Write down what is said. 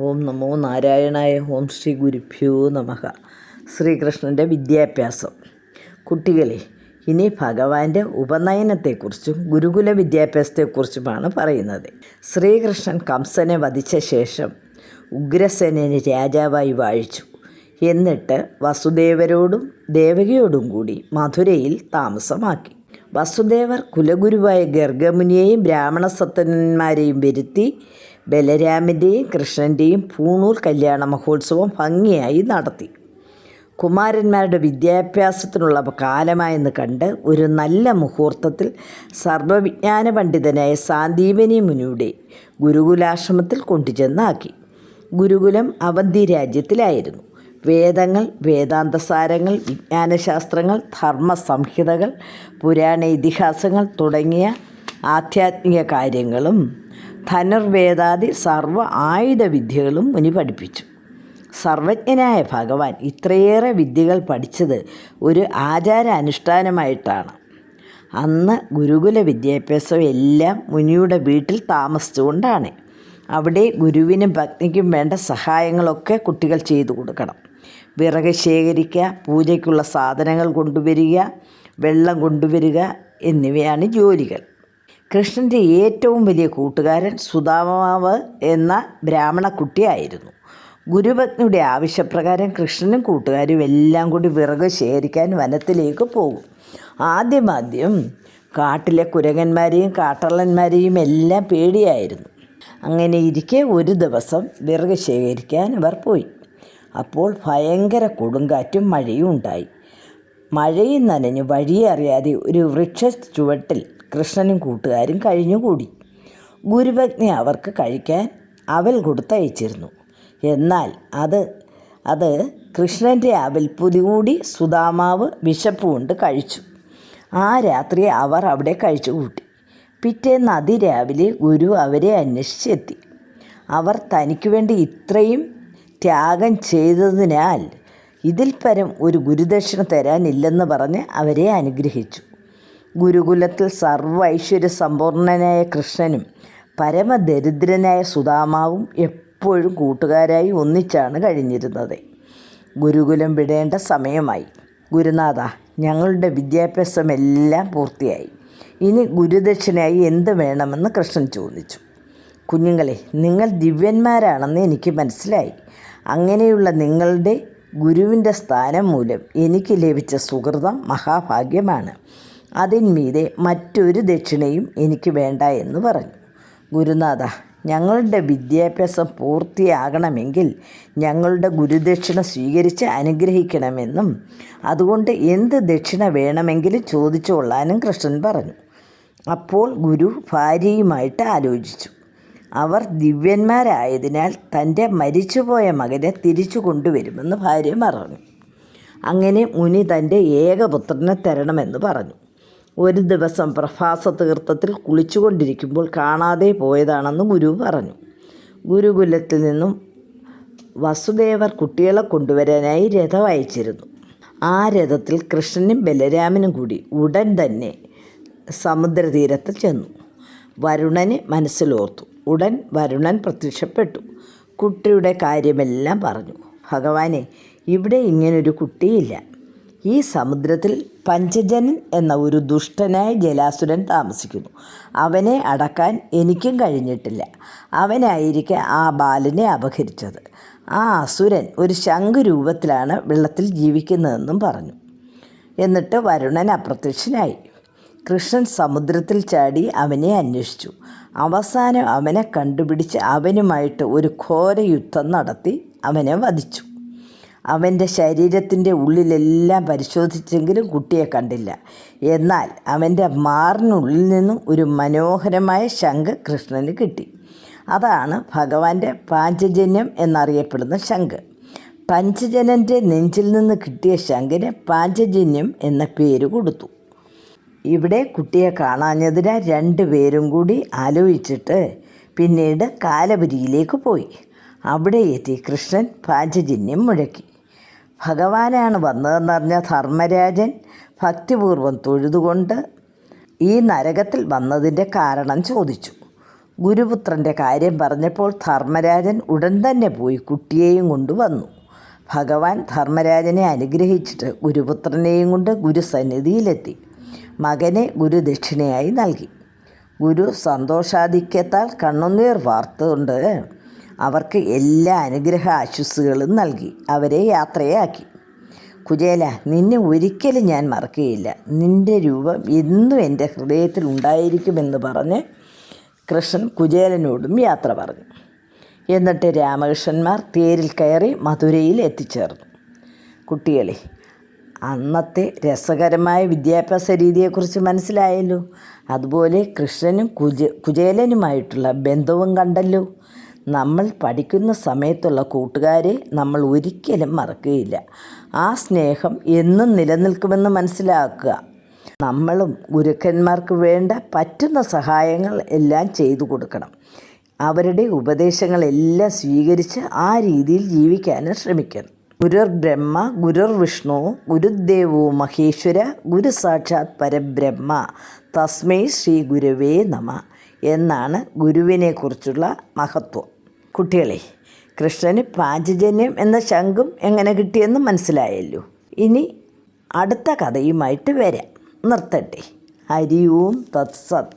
ഓം നമോ നാരായണായ ഓം ശ്രീ ഗുരുഭ്യോ നമഹ ശ്രീകൃഷ്ണന്റെ വിദ്യാഭ്യാസം. കുട്ടികളെ ഇനി ഭഗവാന്റെ ഉപനയനത്തെക്കുറിച്ചും ഗുരുകുല വിദ്യാഭ്യാസത്തെക്കുറിച്ചുമാണ് പറയുന്നത്. ശ്രീകൃഷ്ണൻ കംസനെ വധിച്ച ശേഷം ഉഗ്രസേനനെ രാജാവായി വാഴിച്ചു. എന്നിട്ട് വസുദേവരോടും ദേവകയോടും കൂടി മധുരയിൽ താമസമാക്കി. വസുദേവർ കുലഗുരുവായ ഗർഗമുനിയെയും ബ്രാഹ്മണ സത്തന്മാരെയും വരുത്തി ബലരാമന്റെയും കൃഷ്ണന്റെയും പൂണൂൽ കല്യാണ മഹോത്സവം ഭംഗിയായി നടത്തി. കുമാരന്മാരുടെ വിദ്യാഭ്യാസത്തിനുള്ള കാലമായെന്ന് കണ്ട് ഒരു നല്ല മുഹൂർത്തത്തിൽ സർവവിജ്ഞാന പണ്ഡിതനായ സാന്ദീപനി മുനിയുടെ ഗുരുകുലാശ്രമത്തിൽ കൊണ്ടുചെന്നാക്കി. ഗുരുകുലം അവന്തി രാജ്യത്തിലായിരുന്നു. വേദങ്ങൾ വേദാന്തസാരങ്ങൾ വിജ്ഞാനശാസ്ത്രങ്ങൾ ധർമ്മസംഹിതകൾ പുരാണ ഇതിഹാസങ്ങൾ തുടങ്ങിയ ആധ്യാത്മിക കാര്യങ്ങളും ധനുർവേദാദി സർവ ആയുധ വിദ്യകളും മുനി പഠിപ്പിച്ചു. സർവജ്ഞനായ ഭഗവാൻ ഇത്രയേറെ വിദ്യകൾ പഠിച്ചത് ഒരു ആചാര അനുഷ്ഠാനമായിട്ടാണ് അന്ന് ഗുരുകുല വിദ്യാഭ്യാസം എല്ലാം മുനിയുടെ വീട്ടിൽ താമസിച്ചുകൊണ്ടാണ്. അവിടെ ഗുരുവിനും ഭക്തിക്കും വേണ്ട സഹായങ്ങളൊക്കെ കുട്ടികൾ ചെയ്തു കൊടുക്കണം. വിറക് ശേഖരിക്കുക പൂജയ്ക്കുള്ള സാധനങ്ങൾ കൊണ്ടുവരിക വെള്ളം കൊണ്ടുവരിക എന്നിവയാണ് ജോലികൾ. കൃഷ്ണന്റെ ഏറ്റവും വലിയ കൂട്ടുകാരൻ സുധാമാവ് എന്ന ബ്രാഹ്മണ കുട്ടിയായിരുന്നു ഗുരുപത്നിയുടെ ആവശ്യപ്രകാരം കൃഷ്ണനും കൂട്ടുകാരും എല്ലാം കൂടി വിറക് ശേഖരിക്കാൻ വനത്തിലേക്ക് പോകും. ആദ്യമാദ്യം കാട്ടിലെ കുരങ്ങന്മാരെയും കാട്ടള്ളന്മാരെയും എല്ലാം പേടിയായിരുന്നു. അങ്ങനെ ഇരിക്കെ ഒരു ദിവസം വിറക് ശേഖരിക്കാൻ അവർ പോയി. അപ്പോൾ ഭയങ്കര കൊടുങ്കാറ്റും മഴയും ഉണ്ടായി മഴയും നനഞ്ഞു. വഴിയറിയാതെ ഒരു വൃക്ഷ ചുവട്ടിൽ കൃഷ്ണനും കൂട്ടുകാരും കഴിഞ്ഞുകൂടി. ഗുരുഭജ്ഞ അവർക്ക് കഴിക്കാൻ അവൽ കൊടുത്തയച്ചിരുന്നു. എന്നാൽ അത് അത് കൃഷ്ണന്റെ അവൽപ്പുതി കൂടി സുധാമാവ് വിശപ്പ് കൊണ്ട് കഴിച്ചു. ആ രാത്രി അവർ അവിടെ കഴിച്ചു കൂട്ടി. പിറ്റേന്ന് അതിരാവിലെ ഗുരു അവരെ അന്വേഷിച്ചെത്തി. അവർ തനിക്ക് വേണ്ടി ഇത്രയും ത്യാഗം ചെയ്തതിനാൽ ഇതിൽ പരം ഒരു ഗുരുദക്ഷിണ തരാനില്ലെന്ന് പറഞ്ഞ് അവരെ അനുഗ്രഹിച്ചു. ഗുരുകുലത്തിൽ സർവ ഐശ്വര്യ സമ്പൂർണനായ കൃഷ്ണനും പരമദരിദ്രനായ സുധാമാവും എപ്പോഴും കൂട്ടുകാരായി ഒന്നിച്ചാണ് കഴിഞ്ഞിരുന്നത്. ഗുരുകുലം വിടേണ്ട സമയമായി. ഗുരുനാഥ ഞങ്ങളുടെ വിദ്യാഭ്യാസമെല്ലാം പൂർത്തിയായി. ഇനി ഗുരുദക്ഷിണയായി എന്ത് വേണമെന്ന് കൃഷ്ണൻ ചോദിച്ചു. കുഞ്ഞുങ്ങളെ നിങ്ങൾ ദിവ്യന്മാരാണെന്ന് എനിക്ക് മനസ്സിലായി. അങ്ങനെയുള്ള നിങ്ങളുടെ ഗുരുവിന്റെ സ്ഥാനം മൂലം എനിക്ക് ലഭിച്ച സുഹൃതം മഹാഭാഗ്യമാണ്. അതിന്മീതെ മറ്റൊരു ദക്ഷിണയും എനിക്ക് വേണ്ട എന്ന് പറഞ്ഞു. ഗുരുനാഥ ഞങ്ങളുടെ വിദ്യാഭ്യാസം പൂർത്തിയാകണമെങ്കിൽ ഞങ്ങളുടെ ഗുരുദക്ഷിണ സ്വീകരിച്ച് അനുഗ്രഹിക്കണമെന്നും അതുകൊണ്ട് എന്ത് ദക്ഷിണ വേണമെങ്കിലും ചോദിച്ചുകൊള്ളാനും കൃഷ്ണൻ പറഞ്ഞു. അപ്പോൾ ഗുരു ഭാര്യയുമായിട്ട് ആലോചിച്ചു. അവർ ദിവ്യന്മാരായതിനാൽ തന്റെ മരിച്ചുപോയ മകനെ തിരിച്ചു കൊണ്ടുവരുമെന്ന് ഭാര്യ പറഞ്ഞു. അങ്ങനെ മുനി തന്റെ ഏകപുത്രനെ തരണമെന്ന് പറഞ്ഞു. ഒരു ദിവസം പ്രഭാസ തീർത്ഥത്തിൽ കുളിച്ചുകൊണ്ടിരിക്കുമ്പോൾ കാണാതെ പോയതാണെന്ന് ഗുരു പറഞ്ഞു. ഗുരുകുലത്തിൽ നിന്നും വസുദേവർ കുട്ടികളെ കൊണ്ടുവരാനായി രഥം അയച്ചിരുന്നു. ആ രഥത്തിൽ കൃഷ്ണനും ബലരാമനും കൂടി ഉടൻ തന്നെ സമുദ്രതീരത്ത് ചെന്നു. വരുണന് മനസ്സിലോർത്തു. ഉടൻ വരുണൻ പ്രത്യക്ഷപ്പെട്ടു. കുട്ടിയുടെ കാര്യമെല്ലാം പറഞ്ഞു. ഭഗവാനെ ഇവിടെ ഇങ്ങനൊരു കുട്ടിയില്ല. ഈ സമുദ്രത്തിൽ പഞ്ചജനൻ എന്ന ഒരു ദുഷ്ടനായ ജലാസുരൻ താമസിക്കുന്നു. അവനെ അടക്കാൻ എനിക്കും കഴിഞ്ഞിട്ടില്ല. അവനായിരിക്കെ ആ ബാലനെ അപഹരിച്ചത്. ആ അസുരൻ ഒരു ശംഖുരൂപത്തിലാണ് വെള്ളത്തിൽ ജീവിക്കുന്നതെന്നും പറഞ്ഞു. എന്നിട്ട് വരുണൻ അപ്രത്യക്ഷനായി. കൃഷ്ണൻ സമുദ്രത്തിൽ ചാടി അവനെ അന്വേഷിച്ചു. അവസാനം അവനെ കണ്ടുപിടിച്ച് അവനുമായിട്ട് ഒരു ഘോര യുദ്ധം നടത്തി അവനെ വധിച്ചു. അവന്റെ ശരീരത്തിന്റെ ഉള്ളിലെല്ലാം പരിശോധിച്ചെങ്കിലും കുട്ടിയെ കണ്ടില്ല. എന്നാൽ അവന്റെ മാറിനുള്ളിൽ നിന്നും ഒരു മനോഹരമായ ശംഖ് കൃഷ്ണന് കിട്ടി. അതാണ് ഭഗവാന്റെ പാഞ്ചജന്യം എന്നറിയപ്പെടുന്ന ശംഖ്. പഞ്ചജനന്റെ നെഞ്ചിൽ നിന്ന് കിട്ടിയ ശംഖിന് പാഞ്ചജന്യം എന്ന പേര് കൊടുത്തു. ഇവിടെ കുട്ടിയെ രണ്ടു പേരും കൂടി ആലോചിച്ചിട്ട് പിന്നീട് കാലപുരിയിലേക്ക് പോയി. അവിടെ എത്തി കൃഷ്ണൻ പാഞ്ചജന്യം മുഴക്കി. ഭഗവാനാണ് വന്നതെന്നറിഞ്ഞ ധർമ്മരാജൻ ഭക്തിപൂർവം തൊഴുതുകൊണ്ട് ഈ നരകത്തിൽ വന്നതിന്റെ കാരണം ചോദിച്ചു. ഗുരുപുത്രന്റെ കാര്യം പറഞ്ഞപ്പോൾ ധർമ്മരാജൻ ഉടൻ തന്നെ പോയി കുട്ടിയെയും കൊണ്ട് വന്നു. ഭഗവാൻ ധർമ്മരാജനെ അനുഗ്രഹിച്ചിട്ട് ഗുരുപുത്രനെയും കൊണ്ട് ഗുരുസന്നിധിയിലെത്തി. മകനെ ഗുരുദക്ഷിണയായി നൽകി. ഗുരു സന്തോഷാധിക്യത്താൽ കണ്ണുനീർ വാർത്തുകൊണ്ട് അവർക്ക് എല്ലാ അനുഗ്രഹ ആശുസ്സുകളും നൽകി. അവരെ യാത്രയാക്കി. കുചേല നിന്നെ ഒരിക്കലും ഞാൻ മറക്കുകയില്ല. നിന്റെ രൂപം എന്നും എന്റെ ഹൃദയത്തിൽ ഉണ്ടായിരിക്കുമെന്ന് പറഞ്ഞ് കൃഷ്ണൻ കുചേലനോടും യാത്ര പറഞ്ഞു. എന്നിട്ട് രാമകൃഷ്ണന്മാർ തേരിൽ കയറി മധുരയിൽ എത്തിച്ചേർന്നു. കുട്ടികളെ അന്നത്തെ രസകരമായ വിദ്യാഭ്യാസ രീതിയെക്കുറിച്ച് മനസ്സിലായല്ലോ. അതുപോലെ കൃഷ്ണനും കുജ കുചേലനുമായിട്ടുള്ള ബന്ധവും കണ്ടല്ലോ. നമ്മൾ പഠിക്കുന്ന സമയത്തുള്ള കൂട്ടുകാരെ നമ്മൾ ഒരിക്കലും മറക്കുകയില്ല. ആ സ്നേഹം എന്നും നിലനിൽക്കുമെന്ന് മനസ്സിലാക്കുക. നമ്മളും ഗുരുക്കന്മാർക്ക് വേണ്ട പറ്റുന്ന സഹായങ്ങൾ എല്ലാം ചെയ്തു കൊടുക്കണം. അവരുടെ ഉപദേശങ്ങളെല്ലാം സ്വീകരിച്ച് ആ രീതിയിൽ ജീവിക്കാനും ശ്രമിക്കണം. ഗുരുർ ബ്രഹ്മ ഗുരുർ വിഷ്ണു ഗുരുദേവോ മഹേശ്വര ഗുരു സാക്ഷാത് പരബ്രഹ്മ തസ്മൈ ശ്രീ ഗുരുവേ നമ എന്നാണ് ഗുരുവിനെക്കുറിച്ചുള്ള മഹത്വം. കുട്ടികളെ കൃഷ്ണന് പാഞ്ചജന്യം എന്ന ശംഖും എങ്ങനെ കിട്ടിയെന്ന് മനസ്സിലായല്ലോ. ഇനി അടുത്ത കഥയുമായിട്ട് വരാം. നിർത്തട്ടെ. ഹരി ഓം തത്സത്.